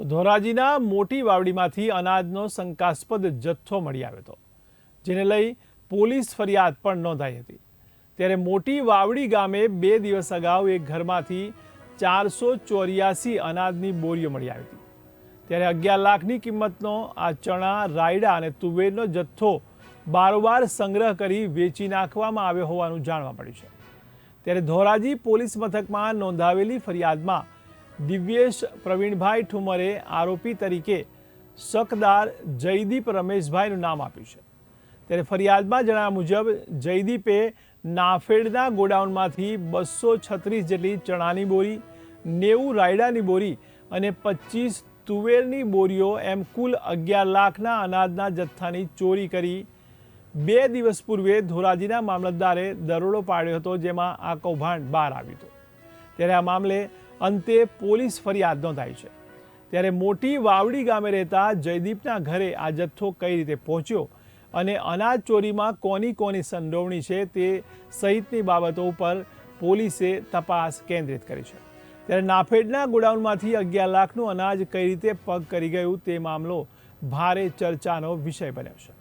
તો ધોરાજીના મોટી વાવડીમાંથી અનાજનો શંકાસ્પદ જથ્થો મળી આવ્યો હતો, જેને લઈ પોલીસ ફરિયાદ પણ નોંધાઈ હતી. ત્યારે મોટી વાવડી ગામે બે દિવસ અગાઉ એક ઘરમાંથી ચારસો ચોર્યાસી અનાજની બોરીઓ મળી આવી હતી. ત્યારે અગિયાર લાખની કિંમતનો આ ચણા, રાયડા અને તુવેરનો જથ્થો બારોબાર સંગ્રહ કરી વેચી નાખવામાં આવ્યો હોવાનું જાણવા મળ્યું છે. ત્યારે ધોરાજી પોલીસ મથકમાં નોંધાવેલી ફરિયાદમાં દિવ્યેશ પ્રવીણભાઈ ઠુમરે આરોપી તરીકે શકદાર જયદીપ રમેશભાઈનું નામ આપ્યું છે. ત્યારે ફરિયાદમાં જણાવ્યા મુજબ, જયદીપે નાફેડના ગોડાઉનમાંથી બસો છત્રીસ જેટલી ચણાની બોરી, નેવું રાયડાની બોરી અને પચીસ તુવેરની બોરીઓ એમ કુલ અગિયાર લાખના અનાજના જથ્થાની ચોરી કરી બે દિવસ પૂર્વે ધોરાજીના મામલતદારે દરોડો પાડ્યો હતો, જેમાં આ કૌભાંડ બહાર આવ્યું હતું. ત્યારે આ મામલે અંતે પોલીસ ફરિયાદ નોંધાઈ છે. ત્યારે મોટી વાવડી ગામે રહેતા જયદીપના ઘરે આ જથ્થો કઈ રીતે પહોંચ્યો અને અનાજ ચોરીમાં કોની કોની સંડોવણી છે તે સહિતની બાબતો ઉપર પોલીસે તપાસ કેન્દ્રિત કરી છે. ત્યારે નાફેડના ગોડાઉનમાંથી અગિયાર લાખનું અનાજ કઈ રીતે પગ કરી ગયું તે મામલો ભારે ચર્ચાનો વિષય બન્યો છે.